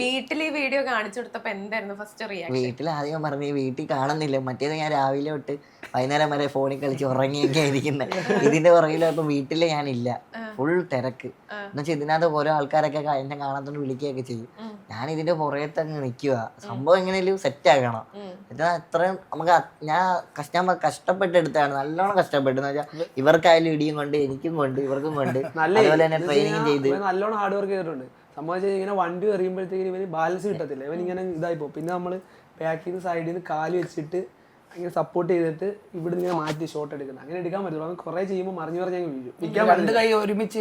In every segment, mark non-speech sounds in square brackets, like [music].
വീട്ടിൽ ഈ വീഡിയോ കാണിച്ചു കൊടുത്തപ്പോ എന്തായിരുന്നു ഫസ്റ്റ് റിയാക്ഷൻ വീട്ടിൽ ആദ്യം പറഞ്ഞു വീട്ടിൽ കാണുന്നില്ല. മറ്റേത് ഞാൻ രാവിലെ തൊട്ട് വൈകുന്നേരം വരെ ഫോണിൽ കളിച്ച് ഉറങ്ങിയൊക്കെ ഇരിക്കുന്നത് ഇതിന്റെ പുറകിലപ്പോ ഇപ്പൊ വീട്ടിൽ ഞാനില്ല ഫുൾ തിരക്ക്. എന്നുവെച്ചാൽ ഇതിനകത്ത് ഓരോ ആൾക്കാരൊക്കെ എന്നെ കാണാത്തോണ്ട് വിളിക്കുകയൊക്കെ ചെയ്യും. ഞാൻ ഇതിന്റെ പുറകത്ത് അങ്ങ് നിൽക്കുക സംഭവം എങ്ങനെയും സെറ്റ് ആക്കണം എന്നാൽ അത്രയും നമുക്ക് ഞാൻ കഷ്ട ഞാൻ കഷ്ടപ്പെട്ടെടുത്താണ് നല്ലോണം കഷ്ടപ്പെട്ടെന്ന് വെച്ചാൽ ഇവർക്കായാലും ഇടിയും കൊണ്ട് എനിക്കും കൊണ്ട് ഇവർക്കും കൊണ്ട്. അതുപോലെ തന്നെ ട്രെയിനിങ് ചെയ്ത്. നല്ലോണം ഹാർഡ് വർക്ക് ചെയ്തിട്ടുണ്ട്. സംഭവം വെച്ചാൽ ഇങ്ങനെ വണ്ടി എറിയുമ്പോഴത്തേക്കും ഇവന് ബാലൻസ് കിട്ടത്തില്ല. ഇവൻ ഇങ്ങനെ ഇതായി പോകും പിന്നെ നമ്മൾ ബാക്കിൽ നിന്ന് സൈഡിൽ നിന്ന് കാൽ വെച്ചിട്ട് ഇങ്ങനെ സപ്പോർട്ട് ചെയ്തിട്ട് ഇവിടെ ഇങ്ങനെ മാറ്റി ഷോട്ട് എടുക്കുന്നത്. അങ്ങനെ എടുക്കാൻ പറ്റുള്ളൂ അവൻ കുറെ ചെയ്യുമ്പോൾ മറിഞ്ഞു അങ്ങ് വീഴും. രണ്ട് കൈ ഒരുമിച്ച്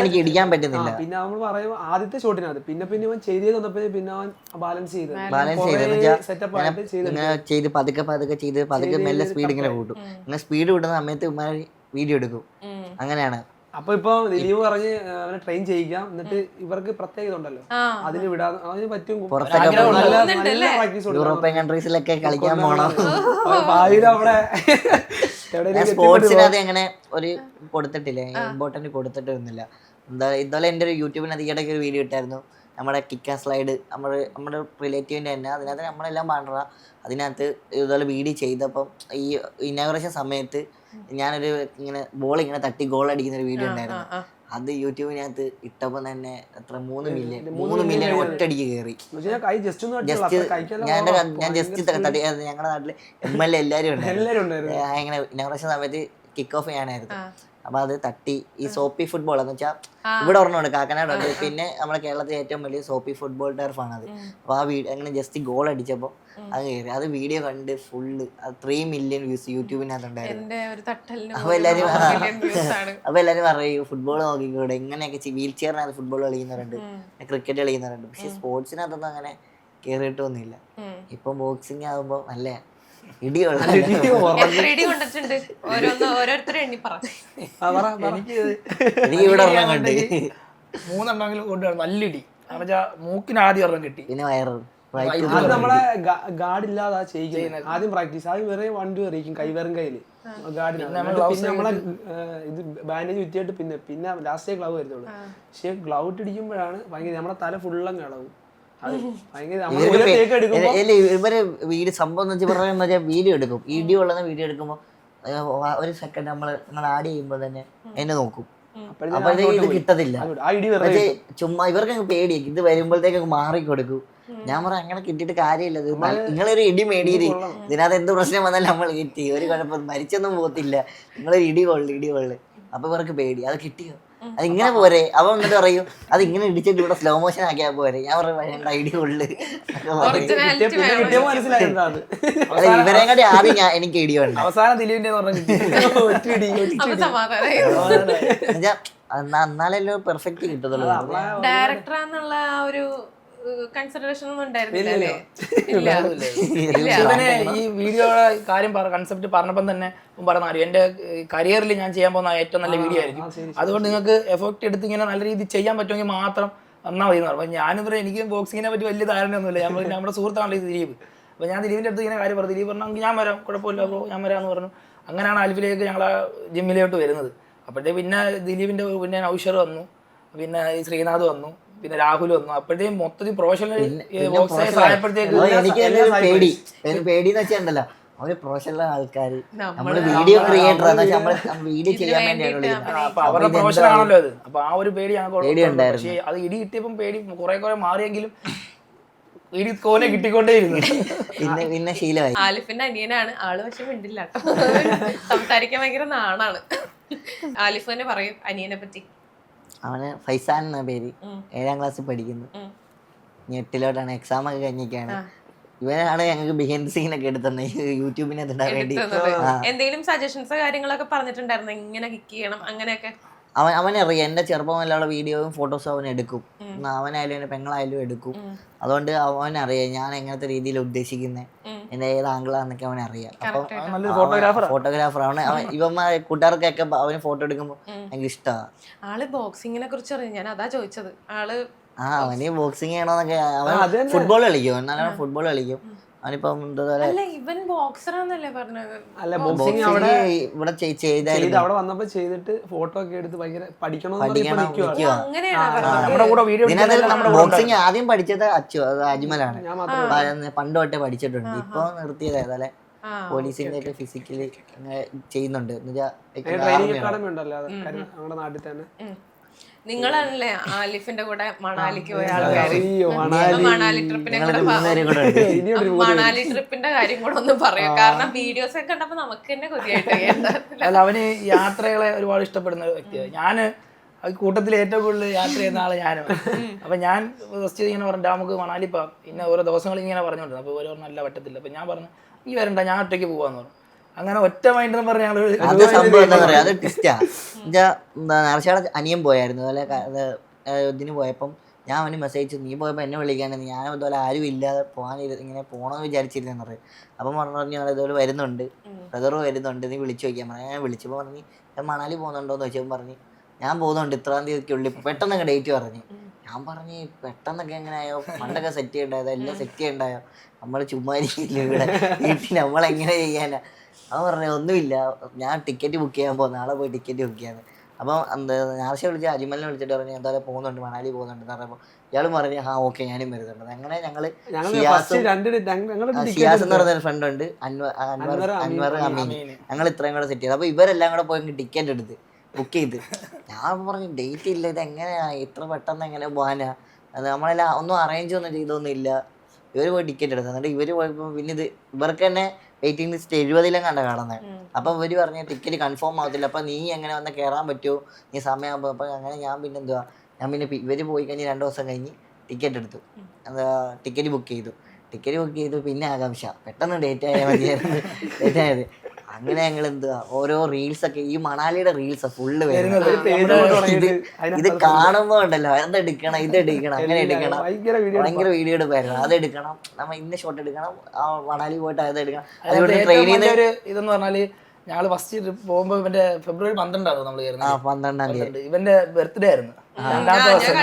എനിക്ക് ഇടിക്കാൻ പറ്റുന്നില്ല. പിന്നെ നമ്മൾ പറയും ആദ്യത്തെ ഷോട്ടിനകത്ത് പിന്നെ പിന്നെ അവൻ ചെയ്ത് തന്നപ്പോ പിന്നെ അവൻ ബാലൻസ് ചെയ്ത് ബാലൻസ് ചെയ്ത് സെറ്റപ്പ് ആയിട്ട് ചെയ്ത് പതുക്കെ പതുക്കെ ചെയ്ത് പതുക്കെ മെല്ലെ സ്പീഡ് ഇങ്ങനെ കൂട്ടും. ഇങ്ങനെ സ്പീഡ് കൂട്ടുന്ന സമയത്ത് വീഡിയോ എടുക്കും. അങ്ങനെയാണ്. അപ്പൊ ഇപ്പൊ ദിലീപ് പറഞ്ഞ് അവനെ ട്രെയിൻ ചെയ്യിക്കാം. എന്നിട്ട് ഇവർക്ക് പ്രത്യേകത ഉണ്ടല്ലോ. അതിന് വിടാൻ അതിന് പറ്റും. യൂറോപ്യൻ കൺട്രീസിലൊക്കെ കളിക്കാൻ പോണം. ഭാവിയിൽ അവിടെ [laughs] എവിടെയെങ്കിലും സ്പോർട്സിനകത്ത് അങ്ങനെ ഒരു കൊടുത്തിട്ടില്ല. ഇമ്പോർട്ടന്റ് കൊടുത്തിട്ടൊന്നുമില്ല. എന്താ ഇതുപോലെ എന്റെ ഒരു യൂട്യൂബിനകത്ത് ഈയിടയ്ക്ക് ഒരു വീഡിയോ ഇട്ടായിരുന്നു. നമ്മുടെ കിക്ക് ആൻഡ് സ്ലൈഡ് നമ്മുടെ നമ്മുടെ റിലേറ്റീവിന്റെ തന്നെ. അതിനകത്ത് നമ്മളെല്ലാം പാടുക അതിനകത്ത് ഇതുപോലെ വീഡിയോ ചെയ്തപ്പം ഈ ഇനാഗുറേഷൻ സമയത്ത് ഞാനൊരു ഇങ്ങനെ ബോൾ ഇങ്ങനെ തട്ടി ഗോൾ അടിക്കുന്ന ഒരു വീഡിയോ ഉണ്ടായിരുന്നു. അത് യൂട്യൂബിനകത്ത് ഇട്ടപ്പോൾ തന്നെ എത്ര മൂന്ന് മില്യൺ മൂന്ന് മില്യൺ ഒറ്റടിക്ക് കയറി ജസ്റ്റ് ഞാൻ ഞാൻ ജസ്റ്റ് തട്ടി ഞങ്ങളുടെ നാട്ടിൽ എം എൽ എ എല്ലാവരും ഉണ്ടായിരുന്നു [laughs] എല്ലാരും ഉണ്ടായിരുന്നു. ഏ, ഇങ്ങനെ ഇനോഗ്രേഷൻ സമയത്ത് കിക്ക് ഓഫ് ചെയ്യാനായിരുന്നു. അപ്പൊ അത് തട്ടി ഈ സോപ്പി ഫുട്ബോൾ എന്ന് വെച്ചാൽ ഇവിടെ ഒരെണ്ണമുണ്ട് കാക്കനാട് ഉണ്ട്. പിന്നെ നമ്മുടെ കേരളത്തിലെ ഏറ്റവും വലിയ സോപ്പി ഫുട്ബോൾ ടർഫാണ് അത് അപ്പൊ ആ വീഡിയോ അങ്ങനെ ജസ്റ്റ് ഗോൾ അടിച്ചപ്പോൾ അത് കയറി അത് വീഡിയോ കണ്ട് ഫുള്ള് ത്രീ മില്യൺ വ്യൂസ് യൂട്യൂബിനകത്ത് ഉണ്ടായിരുന്നു എന്റെ ഒരു തട്ടലിന് അപ്പൊ എല്ലാരും അപ്പൊ എല്ലാരും പറയും ഫുട്ബോൾ നോക്കിക്കൂടെ? ഇങ്ങനെയൊക്കെ വീൽ ചെയറിനകത്ത് ഫുട്ബോൾ കളിക്കുന്നവരുണ്ട്. ക്രിക്കറ്റ് കളിക്കുന്നവരുണ്ട്. പക്ഷെ സ്പോർട്സിനകത്തൊന്നും അങ്ങനെ കേറിയിട്ടൊന്നുമില്ല. ഇപ്പൊ ബോക്സിങ് ആകുമ്പോ നല്ല എത്ര ഇടി കൊണ്ടിട്ടുണ്ട്? ഓരോന്ന് ഓരോരുത്തരും എണ്ണി പറഞ്ഞു. എനിക്ക് എനിക്ക് ഇവിടെ ഒരെണ്ണം കണ്ട്. മൂന്നെണ്ണമെങ്കിലും കൊണ്ടുവരണം. നല്ല ഇടി. കാരണം വെച്ചാൽ മൂക്കിന് ആദ്യം ഒരെണ്ണം കിട്ടി. പിന്നെ വയറ്. നമ്മളെ ഗാർഡ് ഇല്ലാതെ ചെയ്യുന്നത്. ആദ്യം പ്രാക്ടീസ് ആദ്യം വേറെ വണ്ടി എറിയിക്കും കൈ വെറും കയ്യിൽ. പിന്നെ നമ്മളെ ഏഹ്, ഇത് ബാൻഡേജ് ചുറ്റിയിട്ട് പിന്നെ പിന്നെ ലാസ്റ്റേ ഗ്ലൗ വരുന്നുള്ളൂ. പക്ഷെ ഗ്ലൗ ഇട്ടിടിക്കുമ്പോഴാണ് ഭയങ്കര നമ്മുടെ തല ഫുള്ളും ഇളവും ഇവർ വീട് സംഭവം എന്ന് വെച്ചാൽ പറയുന്നത് വെച്ചാൽ വീഡിയോ എടുക്കും. വീഡിയോ ഉള്ളത് വീഡിയോ എടുക്കുമ്പോൾ ഒരു സെക്കൻഡ് നമ്മൾ നമ്മൾ ആഡ് ചെയ്യുമ്പോൾ തന്നെ എന്നെ നോക്കും. അപ്പഴത്തേക്ക് ഇത് കിട്ടത്തില്ല. പക്ഷേ ചുമ്മാ ഇവർക്ക് അങ്ങ് പേടിയാക്കി ഇത് വരുമ്പോഴത്തേക്ക് മാറി കൊടുക്കും. ഞാൻ പറ അങ്ങനെ കിട്ടിയിട്ട് കാര്യമില്ല. നിങ്ങളൊരു ഇടി മേടിയത് ഇതിനകത്ത് എന്ത് പ്രശ്നം വന്നാലും നമ്മൾ കിട്ടി. ഒരു കുഴപ്പം മരിച്ചൊന്നും പോകത്തില്ല. നിങ്ങളൊരു ഇടി കൊള്ളു ഇടി കൊള്ളു. അപ്പൊ ഇവർക്ക് പേടി. അത് കിട്ടിയോ? അത് ഇങ്ങനെ പോരെ. അവൻ എന്നിട്ട് പറയും അത് ഇങ്ങനെ ഇടിച്ചിട്ട് ഇവിടെ സ്ലോ മോഷൻ ആക്കിയാ പോരെ. ഞാൻ പറയും ഐഡിയ ഉള്ളു. ഇവരെയും കൂടി ആദ്യം ഞാൻ എനിക്ക് ഐഡിയ ഉണ്ട് അവസാനം ദിലീപിന്റെ എന്നാലല്ലേ പെർഫെക്റ്റ് കിട്ടത്തുള്ളൂ. ഡയറക്ടറാന്നുള്ള ആ ഒരു കൺസിഡറേഷൻ ഒന്നും ഉണ്ടായിരുന്നില്ലല്ലേ ഇവന് ഈ വീഡിയോയുടെ കാര്യം കൺസെപ്റ്റ് പറഞ്ഞപ്പം തന്നെ പറഞ്ഞ കാര്യം എന്റെ കരിയറിൽ ഞാൻ ചെയ്യാൻ പോകുന്ന ഏറ്റവും നല്ല വീഡിയോ ആയിരിക്കും. അതുകൊണ്ട് നിങ്ങൾക്ക് എഫക്ട് എടുത്ത് ഇങ്ങനെ നല്ല രീതിയിൽ ചെയ്യാൻ പറ്റുമെങ്കിൽ മാത്രം വന്നാൽ മതി എന്ന് പറഞ്ഞു. അപ്പോൾ ഞാനിവിടെ എനിക്ക് ബോക്സിങ്ങിനെ പറ്റി വലിയ ധാരണയൊന്നുമില്ല. ഞാൻ പറഞ്ഞു, നമ്മുടെ സുഹൃത്താണല്ലോ ഈ ദിലീപ്. അപ്പോൾ ഞാൻ ദിലീപിന്റെ അടുത്ത് ഇങ്ങനെ കാര്യം പറഞ്ഞു. ദിലീപ് പറഞ്ഞു ഞാൻ വരാം. കുഴപ്പമില്ല ബ്രോ ഞാൻ വരാമെന്ന് പറഞ്ഞു. അങ്ങനെയാണ് അൽഫിലേക്ക് ഞങ്ങൾ ജിമ്മിലോട്ട് വരുന്നത്. അപ്പോഴത്തെ പിന്നെ ദിലീപിന്റെ പിന്നെ ഔഷർ വന്നു. പിന്നെ ഈ ശ്രീനാഥ് വന്നു. പിന്നെ രാഹുൽ വന്നു. അപ്പോഴത്തേക്കും മൊത്തത്തിൽ പ്രൊഫഷണൽ ബോക്സേഴ്സ് ആയപ്പോഴത്തേക്ക് ഓ, എനിക്ക് തന്നെ പേടി എന്ന് വെച്ചിട്ടുണ്ടല്ലോ. അവർ പ്രൊഫഷണൽ ആൾക്കാര്. നമ്മൾ വീഡിയോ ക്രിയേറ്റർ നമ്മൾ വീഡിയോ ചെയ്യാൻ വേണ്ടിയാണ് അവരുടെ പ്രൊഫഷൻ ആണല്ലോ അത് അപ്പൊ ആ ഒരു പേടി ഞങ്ങൾക്ക് പേടി. പക്ഷേ അത് ഇടി കിട്ടിയപ്പം പേടി കുറെ കുറെ മാറിയെങ്കിലും ഇടി കോനെ കിട്ടിക്കൊണ്ടേയിരുന്നു. പിന്നെ പിന്നെ ശീലമായി. ആലിഫിന്റെ അനിയനാണ്. ആൾ പക്ഷെ മിണ്ടില്ല സംസാരിക്കാൻ ഭയങ്കര നാണാണ്. ആലിഫ് തന്നെ പറയും അനിയനെ പറ്റി. അവന് ഫൈസാൻ എന്ന പേര് ഏഴാം ക്ലാസ്സിൽ പഠിക്കുന്നു. ഞെട്ടിലോട്ടാണ് എക്സാം ഒക്കെ കഴിഞ്ഞിരിക്കുകയാണ്. ഇവനാണ് ഞങ്ങൾക്ക് ബിഹൈൻഡ് സീൻ ഒക്കെ എടുത്തന്നെ യൂട്യൂബിനകത്ത് വേണ്ടി. എന്തെങ്കിലും സജഷൻസ് കാര്യങ്ങളൊക്കെ പറഞ്ഞിട്ടുണ്ടായിരുന്നു. ഇങ്ങനെ കിക്ക് ചെയ്യണം അങ്ങനെയൊക്കെ. അവൻ അവനറിയാം എന്റെ ചെറുപ്പം മുതലുള്ള വീഡിയോയും ഫോട്ടോസും അവൻ എടുക്കും. അവനായാലും എന്റെ പെങ്ങളായാലും എടുക്കും. അതുകൊണ്ട് അവനറിയാം ഞാൻ എങ്ങനത്തെ രീതിയിൽ ഉദ്ദേശിക്കുന്നത് എന്റെ എന്റെ ഏത് ആംഗിളാന്നൊക്കെ അവൻ അറിയാം. അപ്പം ഫോട്ടോഗ്രാഫർ ആണ് അവൻ ഇവന്മാർ കൂട്ടുകാർക്കൊക്കെ അവന് ഫോട്ടോ എടുക്കുമ്പോൾ എനിക്ക് ഇഷ്ടമാണ് ആൾ ബോക്സിങ്ങിനെ കുറിച്ച് അറിയാം. ഞാൻ അതാ ചോദിച്ചത്. ആൾ ആ അവന് ബോക്സിങ് ചെയ്യണമെന്നൊക്കെ അവൻ ഫുട്ബോൾ കളിക്കും. നല്ലോണം ഫുട്ബോൾ കളിക്കും. അവനിപ്പം അല്ല ഇവൻ പറഞ്ഞത്. അല്ല ബോക്സിങ് അവിടെ ഇവിടെ ചെയ്- ചെയ്ത് അവിടെ വന്നപ്പോ ചെയ്തിട്ട് ഫോട്ടോ ഒക്കെ എടുത്ത് ഭയങ്കര പഠിക്കണം ബോക്സിങ് ആദ്യം പഠിച്ചത് അച്ചു അത് അജ്മലാണ്. ഞാൻ മാത്രം പ- പണ്ട് തൊട്ടേ പഠിച്ചിട്ടുണ്ട്. ഇപ്പൊ നിർത്തിയത് ആ, പോലീസിന്റെ ഒക്കെ ഫിസിക്കലി ചെയ്യുന്നുണ്ട്. എന്നുവെച്ചാൽ നിങ്ങളാണല്ലേ ആലിഫിന്റെ കൂടെ മണാലിക്ക് പോയ ആൾക്കാര്? മണാലി. ട്രിപ്പിനെ കൂടെ മണാലി ട്രിപ്പിന്റെ കാര്യം കൂടെ ഒന്ന് പറയാം. കാരണം വീഡിയോസ് ഒക്കെ കണ്ടപ്പോ നമുക്ക് തന്നെ കൊതിയായിട്ട് അല്ല അവന് യാത്രകളെ ഒരുപാട് ഇഷ്ടപ്പെടുന്ന ഒരു വ്യക്തിയാണ് ഞാൻ കൂട്ടത്തിൽ ഏറ്റവും കൂടുതൽ യാത്ര ചെയ്യുന്ന ആൾ ഞാനും. അപ്പൊ ഞാൻ ഫസ്റ്റ് ഇങ്ങനെ പറഞ്ഞു "ഡാ, നമുക്ക് മണാലി പോവാം. പിന്നെ ഓരോ ദിവസങ്ങൾ ഇങ്ങനെ പറഞ്ഞോണ്ട് അപ്പൊ ഓരോ നല്ല പറ്റത്തില്ല അപ്പൊ ഞാൻ പറഞ്ഞു ഈ വരണ്ട ഞാൻ ഒറ്റയ്ക്ക് പോവാന്ന് പറഞ്ഞു. അങ്ങനെ ഒറ്റ മൈൻഡ് പറഞ്ഞ ഞങ്ങൾ അത് സംഭവം എന്താ പറയാ അത് ട്വിസ്റ്റാ എന്നുവെച്ചാ അനിയൻ പോയായിരുന്നു അതുപോലെ ക- അത് ഇതിന് പോയപ്പം ഞാൻ അവന് മെസ്സേജ് നീ പോയപ്പോൾ എന്നെ വിളിക്കാനെന്ന് ഞാൻ ഇതുപോലെ ആരും ഇല്ലാതെ പോകാൻ ഇങ്ങനെ പോകണമെന്ന് വിചാരിച്ചിരുന്നു പറയും. അപ്പം പറഞ്ഞു പറഞ്ഞു ഞാൻ ഇതുപോലെ വരുന്നുണ്ട് ബ്രദർ വരുന്നുണ്ട് നീ വിളിച്ചു നോക്കിയാൽ പറഞ്ഞു ഞാൻ വിളിച്ചപ്പോൾ പറഞ്ഞു ഞാൻ മണാലി പോകുന്നുണ്ടോ എന്ന് വെച്ചപ്പോൾ പറഞ്ഞു ഞാൻ പോകുന്നുണ്ട് ഇത്രാം പെട്ടെന്ന് പെട്ടെന്നൊക്കെ ഡേറ്റ് പറഞ്ഞു. ഞാൻ പറഞ്ഞു പെട്ടെന്നൊക്കെ എങ്ങനെയായോ പണ്ടൊക്കെ സെറ്റ് ചെയ്യണ്ടായോ? എല്ലാം സെറ്റ് ചെയ്യണ്ടായോ? നമ്മൾ ചുമ്മാ ഇരിക്കില്ല ഇവിടെ? വീട്ടിൽ നമ്മളെങ്ങനെ ചെയ്യാനാ? അവൻ പറഞ്ഞു ഒന്നുമില്ല. ഞാൻ ടിക്കറ്റ് ബുക്ക് ചെയ്യാൻ പോകും നാളെ പോയി ടിക്കറ്റ് ബുക്ക് ചെയ്യാൻ അപ്പം എന്താ ഞാർച്ച വിളിച്ച് അജിമലിനെ വിളിച്ചിട്ട് പറഞ്ഞു എന്തായാലും പോകുന്നുണ്ട് മണാലി പോകുന്നുണ്ട് എന്ന് പറഞ്ഞപ്പോൾ ഇയാളും പറഞ്ഞു ആ ഓക്കെ ഞാനും വരുന്നുണ്ട്. അങ്ങനെ ഞങ്ങൾ ഷിയാസും എന്ന് പറഞ്ഞൊരു ഫ്രണ്ട് ഉണ്ട് അൻവർ അൻവർ അൻവർ, അമീൻ. ഞങ്ങൾ ഇത്രയും കൂടെ സെറ്റ് ചെയ്തു. അപ്പോൾ ഇവരെല്ലാം കൂടെ പോയി ടിക്കറ്റ് എടുത്ത് ബുക്ക് ചെയ്ത്. ഞാൻ പറഞ്ഞു ഡേറ്റ് ഇല്ല ഇത് എങ്ങനെയാ ഇത്ര പെട്ടെന്ന് എങ്ങനെ പോകാനാ നമ്മളെല്ലാം ഒന്നും അറേഞ്ച് ഒന്നും ചെയ്തൊന്നും ഇല്ല ഇവർ പോയി ടിക്കറ്റ് എടുത്തു. എന്നിട്ട് ഇവർ പോയപ്പോ പിന്നെ ഇത് ഇവർക്ക് തന്നെ വെയിറ്റിംഗ് ലിസ്റ്റ് എഴുപതിലും കണ്ട കാണുന്നത് അപ്പൊ ഇവർ പറഞ്ഞ ടിക്കറ്റ് കൺഫേം ആവത്തില്ല. അപ്പൊ നീ എങ്ങനെ വന്ന് കയറാൻ പറ്റുമോ നീ സമയമാകുമ്പോൾ അപ്പൊ അങ്ങനെ ഞാൻ പിന്നെ എന്തുവാ? ഞാൻ പിന്നെ ഇവർ പോയി കഴിഞ്ഞ് രണ്ട് ദിവസം കഴിഞ്ഞ് ടിക്കറ്റ് എടുത്തു. എന്താ ടിക്കറ്റ് ബുക്ക് ചെയ്തു. ടിക്കറ്റ് ബുക്ക് ചെയ്തു. പിന്നെ ആകാംക്ഷ. പെട്ടെന്ന് ഡേറ്റ് ആയാൽ മതിയായിരുന്നു. [laughs] ഡേറ്റ് ആയത്. അങ്ങനെ ഞങ്ങൾ എന്തുവാ ഓരോ റീൽസ് ഒക്കെ ഈ മണാലിയുടെ റീൽസ് ഫുള്ള് ഇത് കാണുമ്പോ ഉണ്ടല്ലോ അത് എടുക്കണം ഇത് എടുക്കണം അങ്ങനെ എടുക്കണം. ഭയങ്കര വീഡിയോ എടുപ്പായിരുന്നു അത് എടുക്കണം നമ്മ ഇന്ന ഷോട്ട് എടുക്കണം ആ മണാലി പോയിട്ട് അത് എടുക്കണം. അതുകൊണ്ട് ട്രെയിനിൽ നിന്ന് ഇതെന്ന് പറഞ്ഞാൽ ഞങ്ങൾ ഫസ്റ്റ് പോകുമ്പോ ഇവന്റെ ഫെബ്രുവരി പന്ത്രണ്ടാണ് നമ്മൾ പന്ത്രണ്ടാം തീയതി. ഇവന്റെ ബർത്ത്ഡേ ആയിരുന്നു. ദിവസം.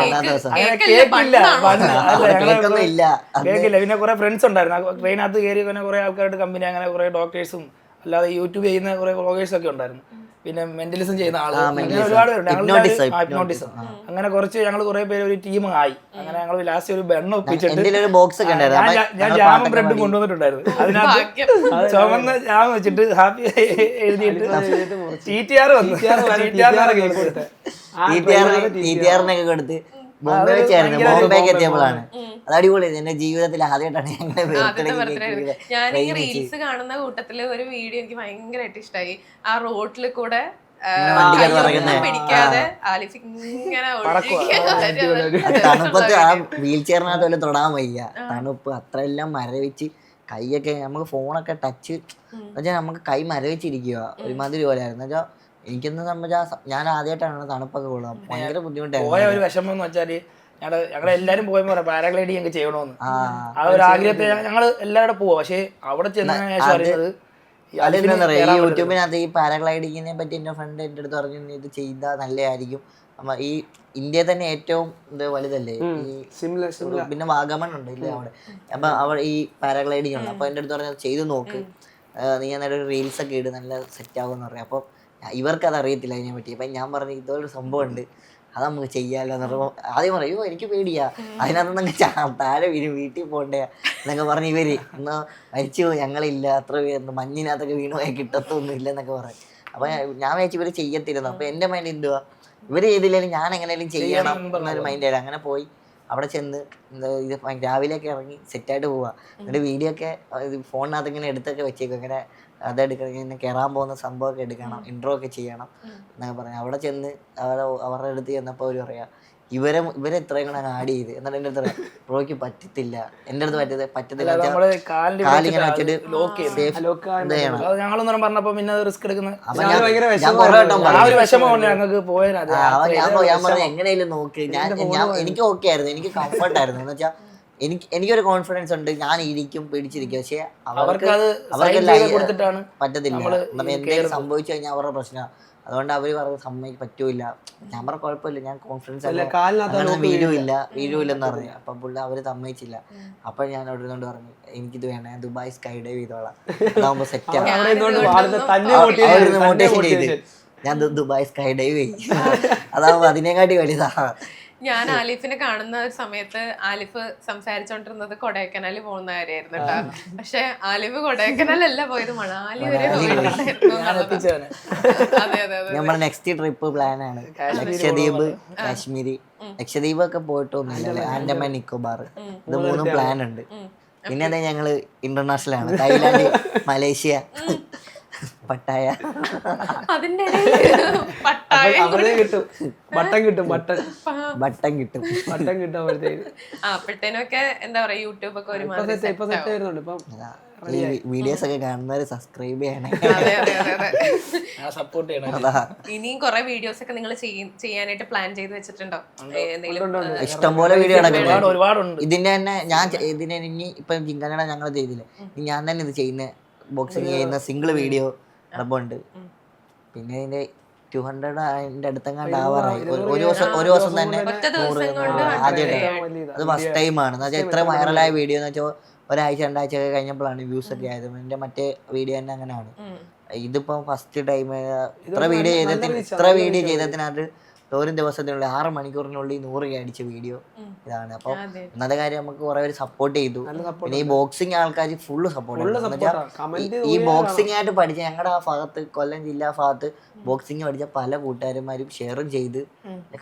രണ്ടാം ദിവസം. അങ്ങനെ കേക്കില്ല കേക്കൊന്നും ഇല്ല കേക്കില്ല പിന്നെ കുറെ ഫ്രണ്ട്സ് ഉണ്ടായിരുന്നു. ട്രെയിനകത്ത് കയറി പിന്നെ കുറെ ആൾക്കാരുടെ കമ്പനി അങ്ങനെ കുറെ ഡോക്ടേഴ്സും അല്ലാതെ യൂട്യൂബ് ചെയ്യുന്ന കുറെ വ്ളോഗേഴ്സ് ഒക്കെ ഉണ്ടായിരുന്നു. പിന്നെ മെന്റലിസം ചെയ്യുന്ന ആൾ അങ്ങനെ ഒരുപാട് പേരുണ്ട്. ഹിപ്നോട്ടിസം അങ്ങനെ കുറച്ച് ഞങ്ങൾ കുറെ പേര് ഒരു ടീം ആയി. അങ്ങനെ ഞങ്ങൾ ലാസ്റ്റ് ഒരു ബെണ്ണ ഒപ്പിച്ചിട്ട് ബോക്സ് ഒക്കെ ഉണ്ടായിരുന്നു. ഞാൻ ജാമും ബ്രെഡും കൊണ്ടുവന്നിട്ടുണ്ടായിരുന്നു. [laughs] അതിനകത്ത് ചുമന്ന ജാം വെച്ചിട്ട് ഹാപ്പി [laughs] എഴുതിയിട്ട് ടി ടി ആർ വന്നു. ടി ടി ആർ കേക്ക് കൊടുത്തത്. ട്രെയിനകത്ത് TTR-നൊക്കെ കൊടുത്ത് ബോംബെ വെച്ചായിരുന്നു. ബോംബെക്ക് എത്തിയപ്പോഴാണ്. അത് അടിപൊളി. എന്റെ ജീവിതത്തിൽ ആദ്യമായിട്ടാണ് ഞങ്ങളുടെ ബർത്ത്ഡേ ഞാൻ ഈ റീൽസ് കാണുന്ന കൂട്ടത്തിൽ ഒരു വീഡിയോ എനിക്ക് ഭയങ്കരമായിട്ട് ഇഷ്ടമായി ആ റോട്ടിൽ കൂടെ [laughs] തണുപ്പത്ത് ആ വീൽ ചെയറിനകത്ത് വല്ല തൊടാൻ വയ്യ. തണുപ്പ്. അത്രയെല്ലാം മരവിച്ച് കൈയൊക്കെ നമുക്ക് ഫോണൊക്കെ ടച്ച് എന്നുവെച്ചാൽ നമുക്ക് കൈ മരവിച്ചിരിക്കുക ഒരുമാതിരി പോലെ ആയിരുന്നു എന്നുവെച്ചാൽ എനിക്കൊന്നും സംബന്ധിച്ച ഞാൻ ആദ്യമായിട്ടാണ് തണുപ്പൊക്കെ കൊള്ളാം ഭയങ്കര ബുദ്ധിമുട്ടായിരുന്നു പോയ ഒരു വിഷമം എന്ന് വെച്ചാൽ ഞങ്ങൾ ഞങ്ങൾ എല്ലാരും പോയെന്ന് പറയാം പാരാഗ്ലൈഡിങ് ഒക്കെ ചെയ്യണമെന്ന് ആ ഒരു ആഗ്രഹത്തെ ഞങ്ങൾ എല്ലാവരും പോവാ. പക്ഷെ അവിടെ ചെന്നതിന് ശേഷം അറിയുന്നത് ഈ. യൂട്യൂബിനകത്ത് ഈ പാരാഗ്ലൈഡിങ്ങിനെ പറ്റി എന്റെ ഫ്രണ്ട് എന്റെ അടുത്ത് പറഞ്ഞു ഇത് ചെയ്താൽ നല്ലതായിരിക്കും. ആയിരിക്കും ഈ ഇന്ത്യ തന്നെ ഏറ്റവും ഇത് വലുതല്ലേ? ഈ പിന്നെ വാഗമൺ ഉണ്ട് ഇല്ലേ അവിടെ? അപ്പൊ അവിടെ ഈ പാരാഗ്ലൈഡിങ് ഉണ്ട്. അപ്പൊ എന്റെ അടുത്ത് പറഞ്ഞാൽ ചെയ്ത് നോക്ക്. നീ ഞാൻ ഒരു റീൽസ് ഒക്കെ ഇട് നല്ല സെറ്റ് ആകുമെന്ന് പറയാം. അപ്പോൾ ഇവർക്ക് അത് അറിയത്തില്ല അതിനെ പറ്റി. അപ്പം ഞാൻ പറഞ്ഞു ഇതൊരു സംഭവം ഉണ്ട് അത് നമുക്ക് ചെയ്യാമല്ലോ എന്ന് പറയുമ്പോൾ ആദ്യം പറയും എനിക്ക് പേടിയാ. അതിനകത്ത് നിങ്ങൾ താഴെ വീഴും വീട്ടിൽ പോകണ്ടേ എന്നൊക്കെ പറഞ്ഞ് ഇവർ എന്നാ മരിച്ചു ഞങ്ങളില്ല. അത്ര മഞ്ഞിനകത്തൊക്കെ വീണു പോയാൽ കിട്ടത്തൊന്നും ഇല്ല എന്നൊക്കെ പറയും അപ്പൊ ഞാൻ വിചാരിച്ചു ഇവർ ചെയ്യത്തിരുന്നു. അപ്പൊ എന്റെ മൈൻഡ് എന്തുവാ? ഇവർ ചെയ്തില്ലെങ്കിലും ഞാൻ എങ്ങനെയും ചെയ്യണം എന്നൊരു മൈൻഡ് ആയിരുന്നു അങ്ങനെ പോയി അവിടെ ചെന്ന് ഇത് രാവിലെയൊക്കെ ഇറങ്ങി സെറ്റായിട്ട് പോവാ. എന്നിട്ട് വീഡിയോ ഒക്കെ ഫോണിനകത്ത് ഇങ്ങനെ എടുത്തൊക്കെ വെച്ചേക്കും. ഇങ്ങനെ അതെടുക്കണം ഇങ്ങനെ കയറാൻ പോകുന്ന സംഭവമൊക്കെ എടുക്കണം ഇൻട്രോ ഒക്കെ ചെയ്യണം എന്നൊക്കെ പറഞ്ഞു. അവിടെ ചെന്ന് അവരെ അവരുടെ അടുത്ത് ചെന്നപ്പോൾ അവർ പറയാ ഇവരെ ഇവരെ ഇത്രയും കൂടെ ആഡ് ചെയ്ത്. എന്നിട്ട് എന്റെ അടുത്ത് പറയാം ബ്രോയ്ക്ക് പറ്റത്തില്ല. എന്റെ അടുത്ത് പറ്റത് പറ്റത്തില്ല കാലിങ്ങനെ വെച്ചിട്ട് സേഫ് ഞങ്ങളൊന്നും പറഞ്ഞപ്പോ പിന്നെ റിസ്ക് എടുക്കുന്നത് ഞാൻ ഞാൻ പറഞ്ഞു. എങ്ങനെയാലും നോക്ക്. ഞാൻ എനിക്ക് ഓക്കെ ആയിരുന്നു. എനിക്ക് കംഫർട്ട് ആയിരുന്നു. എന്ന് വെച്ചാൽ എനിക്ക് എനിക്കൊരു കോൺഫിഡൻസ് ഉണ്ട്. ഞാൻ ഇരിക്കും പിടിച്ചിരിക്കും. പക്ഷെ അവർക്ക് അവർക്ക് കൊടുത്തിട്ടാണ് പറ്റത്തില്ല. എന്തെങ്കിലും സംഭവിച്ചു കഴിഞ്ഞാൽ അവരുടെ പ്രശ്നം അതുകൊണ്ട് അവർ പറഞ്ഞു സമ്മതിക്ക് പറ്റൂല ഞാൻ പറഞ്ഞ കുഴപ്പമില്ല. ഞാൻ കോൺഫിഡൻസ് അല്ല, വീഴുമില്ല വീഴുമില്ലെന്ന് പറഞ്ഞു. അപ്പൊ പുള്ളി അവർ സമ്മതിച്ചില്ല. അപ്പൊ ഞാൻ അവിടെ നിന്നുകൊണ്ട് പറഞ്ഞു എനിക്കിത് വേണേ ദുബായ് സ്കൈ ഡൈവ് ചെയ്തോളാം അതാകുമ്പോ സെറ്റ് മോട്ടിവേഷൻ ചെയ്ത്. ഞാൻ ദുബായ് സ്കൈ ഡൈവ് ചെയ്യും. [laughs] അതാവുമ്പോ അതിനെക്കാട്ടി വലുതാ. ഞാൻ ആലിഫിനെ കാണുന്ന ഒരു സമയത്ത് ആലിഫ് സംസാരിച്ചോണ്ടിരുന്നത് കൊടൈക്കനാലിൽ പോകുന്ന കാര്യമായിരുന്നു കേട്ടോ. പക്ഷെ ആലിഫ് കൊടൈക്കനാലല്ല പോയത് മണാലി വരെ അതെ അതെ നമ്മുടെ നെക്സ്റ്റ് ട്രിപ്പ് പ്ലാൻ ആണ്. ലക്ഷദ്വീപ് കാശ്മീരി. ലക്ഷദ്വീപ് ഒക്കെ പോയിട്ടൊന്നുമില്ല ആൻഡമാൻ നിക്കോബാർ. ഇത് മൂന്നും പ്ലാൻ ഉണ്ട്. പിന്നെ അതെ ഞങ്ങൾ ഇന്റർനാഷണൽ ആണ്. Thailand Malaysia [laughs] Pattaya. അതിന്റെ അവിടെ കിട്ടും. ബട്ടൺ കിട്ടും ബട്ടൺ ബട്ടൺ കിട്ടും. ബട്ടൺ കിട്ടും അപ്പോഴത്തേക്ക്. ആ അപ്പോഴത്തേനൊക്കെ എന്താ പറയാ യൂട്യൂബ് ഒക്കെ ഇപ്പൊ ഒരുമാതിരി സെറ്റ് ഇപ്പൊ സെറ്റ് വരുന്നുണ്ട് ഇപ്പം ഈ വീഡിയോസ് ഒക്കെ കാണുന്നവര് സബ്സ്ക്രൈബ് ചെയ്യണേ. സപ്പോർട്ട് ഇനിയും കുറെ വീഡിയോസ് ഒക്കെ നിങ്ങൾ ചെയ്യാനായിട്ട് പ്ലാൻ ചെയ്ത് വെച്ചിട്ടുണ്ടോ? ഇഷ്ടംപോലെ വീഡിയോ ഒരുപാടുണ്ട്. ഇതിന്റെ തന്നെ ഞാൻ ഇതിനെ ഇനി ഇപ്പൊ ജിങ്കനട ഞങ്ങൾ ചെയ്തില്ലേ. ഞാൻ തന്നെ ഇത് ചെയ്യുന്ന ബോക്സിങ് ചെയ്യുന്ന സിംഗിൾ വീഡിയോ നടപ്പുണ്ട്. പിന്നെ ഇതിന്റെ ടു ഹൺഡ്രഡ് അതിന്റെ അടുത്തെങ്ങാണ്ട് ആവാറായി. ഒരു- ദിവസം ഒരു ദിവസം തന്നെ ആദ്യം ദിവസം നൂറ് ആദ്യമായിട്ട് അത് ഫസ്റ്റ് ടൈം ആണ്. എന്ന് വെച്ചാൽ ഇത്ര വൈറലായ വീഡിയോ എന്ന് വെച്ചാൽ ഒരാഴ്ച രണ്ടാഴ്ച ഒക്കെ കഴിഞ്ഞപ്പോഴാണ് വ്യൂസ് ഒക്കെ ആയത്. എന്റെ മറ്റേ വീഡിയോ തന്നെ അങ്ങനെയാണ്. ഇതിപ്പം ഇതിപ്പോ ഫസ്റ്റ് ടൈം ഇത്ര വീഡിയോ ചെയ്തതിന് ഇത്ര വീഡിയോ ചെയ്തതിനകത്ത് ഒരു ദിവസത്തിനുള്ളിൽ ആറ് മണിക്കൂറിനുള്ളിൽ നൂറ് കെ അടിച്ച വീഡിയോ ഇതാണ് അപ്പൊ ഇന്നത്തെ ഒന്നാമത്തെ കാര്യം നമുക്ക് കുറെ പേര് സപ്പോർട്ട് ചെയ്തു പിന്നെ ഈ ബോക്സിംഗ് ആൾക്കാർ ഫുള്ള് സപ്പോർട്ട് ഈ ബോക്സിംഗ് ആയിട്ട് പഠിച്ച ഞങ്ങളുടെ ആ ഭാഗത്ത് കൊല്ലം ജില്ലാ ഭാഗത്ത് ബോക്സിംഗ് പഠിച്ച പല കൂട്ടുകാരന്മാരും ഷെയറും ചെയ്ത്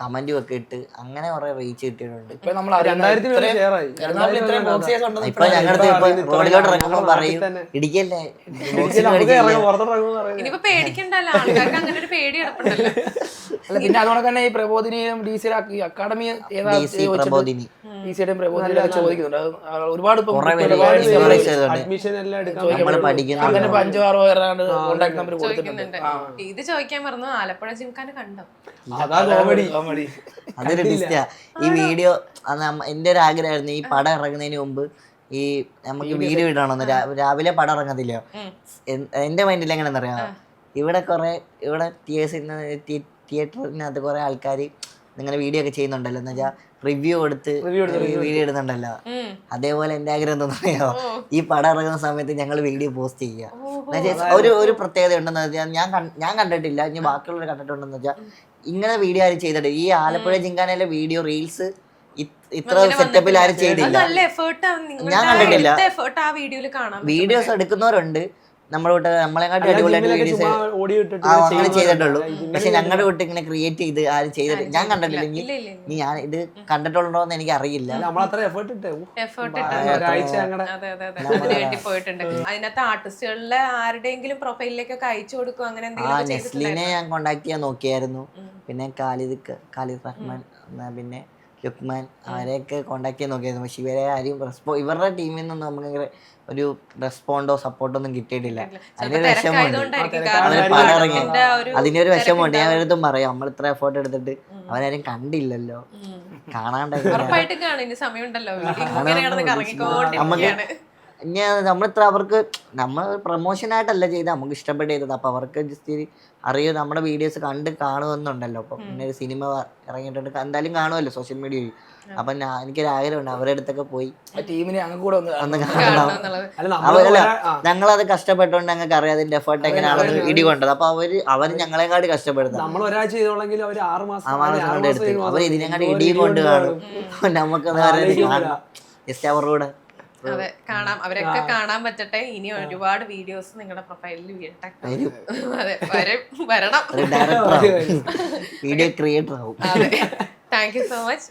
കമന്റും ഒക്കെ ഇട്ട് അങ്ങനെ കുറെ റീച്ച് കിട്ടിയിട്ടുണ്ട് ഇപ്പൊ ഞങ്ങളുടെ ഇപ്പൊ റോഡിലോട്ട് ഇറങ്ങുമ്പോൾ പറയും ഇടിക്കല്ലേ ബോക്സിംഗ് പേടിക്കണ്ടല്ലോ ആൾക്കാർക്ക് അങ്ങനെ ഒരു പേടി കിടപ്പുണ്ടല്ലോ അല്ല പിന്നെ അതുകൊണ്ട് തന്നെ ഈ പ്രബോധിനിയും ഡി സിയുടെ അക്കാഡമി ഡി സി പ്രബോധിനി. പ്രബോധിനിയുടെ ചോദിക്കുന്നുണ്ട്. ഒരുപാട്. അഡ്മിഷൻ എല്ലാം അങ്ങനെ അഞ്ചോ ആറോ പേരാണ്ട് കോൺടാക്ട് നമ്പർ കൊടുത്തിട്ടുണ്ട്. ചോദിക്കുന്നുണ്ട് ഇത് ചോദിക്കാൻ പറഞ്ഞു ആലപ്പുഴ ജിംഖാന് കണ്ടോ? അതാ കോമഡി കോമഡി അതൊരു ഡിസ്റ്റാ ഈ വീഡിയോ എന്റെ ഒരു ആഗ്രഹമായിരുന്നു ഈ പടം ഇറങ്ങുന്നതിന് മുമ്പ് ഈ നമുക്ക് വീഡിയോ ഇടണമെന്ന് രാവിലെ പടം ഇറങ്ങത്തില്ലയോ? എന്റെ മൈൻഡിൽ എങ്ങനെയാണെന്ന് അറിയാമോ? ഇവിടെ കുറെ ഇവിടെ തിയേറ്ററിനകത്ത് കുറെ ആൾക്കാർ ഇങ്ങനെ വീഡിയോ ഒക്കെ ചെയ്യുന്നുണ്ടല്ലോ. എന്ന് വെച്ചാൽ റിവ്യൂ കൊടുത്ത് വീഡിയോ ഇടുന്നുണ്ടല്ലോ. അതേപോലെ എന്റെ ആഗ്രഹം തോന്നിയോ ഈ പടം ഇറങ്ങുന്ന സമയത്ത് ഞങ്ങൾ വീഡിയോ പോസ്റ്റ് ചെയ്യുക. എന്നുവെച്ചാൽ ഒരു ഒരു പ്രത്യേകത ഉണ്ടെന്ന് വെച്ചാൽ ഞാൻ ഞാൻ കണ്ടിട്ടില്ല. ഇനി ബാക്കിയുള്ളവർ കണ്ടിട്ടുണ്ടെന്ന് വെച്ചാൽ ഇങ്ങനെ വീഡിയോ ആരും ചെയ്തിട്ട് ഈ ആലപ്പുഴ ജിങ്കാനയിലെ വീഡിയോ റീൽസ് ഇത്ര സെറ്റപ്പിൽ ആരും ചെയ്തില്ല. ഞാൻ കണ്ടിട്ടില്ല. എഫേർട്ട് ആ വീഡിയോയിൽ കാണാം വീഡിയോസ് എടുക്കുന്നവരുണ്ട്. നമ്മുടെ കൂട്ട് നമ്മളെക്കാട്ടും അടിപൊളിയായിട്ട് വീഡിയോസ് ഓഡിയോ ഇട്ടിട്ട് ആ അങ്ങനെ ചെയ്തിട്ടുള്ളൂ. പക്ഷെ ഞങ്ങളുടെ കൂട്ട് ഇങ്ങനെ ക്രിയേറ്റ് ചെയ്ത് ആരും ചെയ്തിട്ട് ഞാൻ കണ്ടിട്ടില്ല. ഇനി ഞാൻ ഇത് കണ്ടിട്ടുണ്ടോന്ന് എനിക്ക് അറിയില്ല അതിനകത്ത് ആർട്ടിസ്റ്റുകളിലെ ആരുടെയെങ്കിലും പ്രൊഫൈലിലേക്കൊക്കെ അയച്ചു കൊടുക്കും അങ്ങനെ എന്തെങ്കിലും നെസ്ലിനെ ഞാൻ കോണ്ടാക്ട് ചെയ്യാൻ നോക്കിയായിരുന്നു. പിന്നെ ഖാലിദ് കാലിദ് ഖാലിദ് റഹ്മാൻ പിന്നെ ലുക്മാൻ അവരെയൊക്കെ കോണ്ടാക്ട് ചെയ്ത് നോക്കിയായിരുന്നു. പക്ഷെ ഇവരെ ആരും റെസ്പോ ഇവരുടെ ടീമിൽ നിന്നും നമുക്ക് ഒരു റെസ്പോണ്ടോ സപ്പോർട്ടോ ഒന്നും കിട്ടിയിട്ടില്ല. അതിനൊരു വിഷമമുണ്ട്. അതിനൊരു വിഷമമുണ്ട്. ഞാൻ അവരടുത്തും പറയാം. നമ്മൾ ഇത്ര എഫേർട്ട് എടുത്തിട്ട് അവരാരും കണ്ടില്ലല്ലോ. കാണാണ്ടല്ലോ കാണും. ഇനി നമ്മളിത്ര അവർക്ക് നമ്മൾ പ്രൊമോഷനായിട്ടല്ല ചെയ്ത് നമുക്ക് ഇഷ്ടപ്പെട്ട് ചെയ്തത് അപ്പോൾ അവർക്ക് ജസ്റ്റ് അറിയോ? നമ്മുടെ വീഡിയോസ് കണ്ട് കാണുമെന്നുണ്ടല്ലോ. അപ്പോൾ പിന്നെ ഒരു സിനിമ ഇറങ്ങിയിട്ടുണ്ട്. എന്തായാലും കാണുമല്ലോ സോഷ്യൽ മീഡിയ വഴി. അപ്പൊ ഞാൻ എനിക്കൊരു ആഗ്രഹമുണ്ട്. അവരുടെ അടുത്തൊക്കെ പോയി ടീമിനെ അങ്ങ് കൂടെ ഒന്ന് കാണണം. അവരല്ല ഞങ്ങളത് കഷ്ടപ്പെട്ടുകൊണ്ട് ഞങ്ങൾക്ക് അറിയാം അതിന്റെ എഫേർട്ട് എങ്ങനെയാണെന്ന് ഇടി കൊണ്ടത് അപ്പൊ അവർ അവർ ഞങ്ങളെക്കാട്ടി കഷ്ടപ്പെടുന്നത് നമ്മൾ ഒരാഴ്ച ചെയ്തോളെങ്കിൽ അവർ ആറ് മാസം കൊണ്ട് എടുത്ത്. അവർ ഇടിയും കൊണ്ട് കാണും. നമുക്ക് ജസ്റ്റ് അവരുടെ കൂടെ അതെ കാണാം. അവരൊക്കെ കാണാൻ പറ്റട്ടെ. ഇനി ഒരുപാട് വീഡിയോസ് നിങ്ങളുടെ പ്രൊഫൈലിൽ വീഴട്ടെ. അതെ വരും വരണം. വീഡിയോ ക്രിയേറ്റർ ആവും. Thank you so much.